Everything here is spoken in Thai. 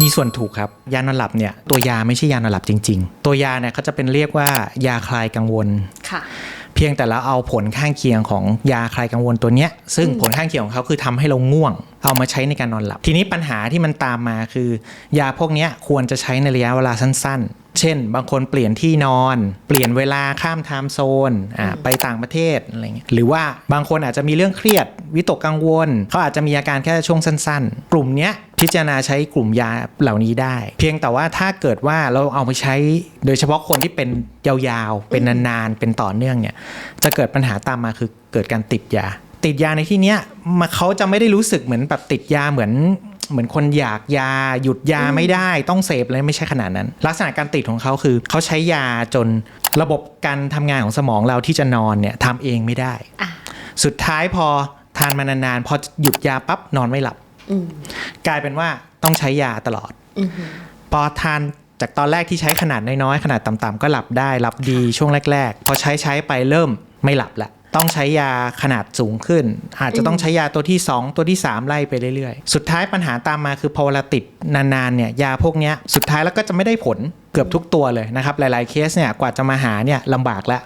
มีส่วนถูกครับ ยานอนหลับเนี่ยตัวยาไม่ใช่ยานอนหลับจริง ๆ ตัวยาเนี่ยเขาจะเป็นเรียกว่ายาคลายกังวลค่ะ เพียงแต่เราเอาผลข้างเคียงของยาคลายกังวลตัวเนี้ยซึ่งผลข้างเคียงของเขาคือทำให้เราง่วง เอามาใช้ในการนอนหลับ ทีนี้ปัญหาที่มันตามมาคือ ยาพวกเนี้ยควรจะใช้ในระยะเวลาสั้น ๆ เช่น บางคนเปลี่ยนที่นอน เปลี่ยนเวลาข้ามไทม์โซนอ่าไปต่างประเทศอะไรเงี้ยหรือว่าบางคนอาจจะมีเรื่องเครียด วิตกกังวล เขาอาจจะมีอาการแค่ช่วงสั้น ๆ กลุ่มเนี้ยพิจารณาใช้กลุ่มยาเหล่านี้ได้ เพียงแต่ว่าถ้าเกิดว่าเราเอาไปใช้ โดยเฉพาะคนที่เป็นยาวๆ เป็นนานๆ เป็นต่อเนื่องเนี่ยจะเกิดปัญหาตามมาคือเกิดการติดยา ติดยาในที่เนี้ยมาเขาจะไม่ได้รู้สึกเหมือนแบบติดยาเหมือน เหมือนคนอยากยาหยุดยาไม่ได้ต้องเสพเลยไม่ใช่ขนาดนั้น ลักษณะการติดของเขาคือ เขาใช้ยาจนระบบการทำงานของสมองเราที่จะนอนเนี่ยทำเองไม่ได้อะสุดท้ายพอทานมานานๆพอหยุดยาปั๊บนอนไม่หลับอืมกลายเป็นว่าต้องใช้ยาตลอดอือหือพอทานจากตอนแรกที่ใช้ขนาดน้อยๆขนาดต่ำๆก็หลับได้หลับดีช่วงแรก ๆ พอใช้ใช้ไปเริ่มไม่หลับละ ต้องใช้ยาขนาดสูงขึ้น อาจจะต้องใช้ยาตัวที่ 2 ตัวที่ 3 ไล่ไปเรื่อยๆ สุดท้ายปัญหาตามมาคือพอเวลาติดนานๆเนี่ยยาพวกเนี้ยสุดท้ายแล้วก็จะไม่ได้ผลเกือบทุกตัวเลยนะครับ หลายๆเคสเนี่ยกว่าจะมาหาเนี่ยลำบากแล้ว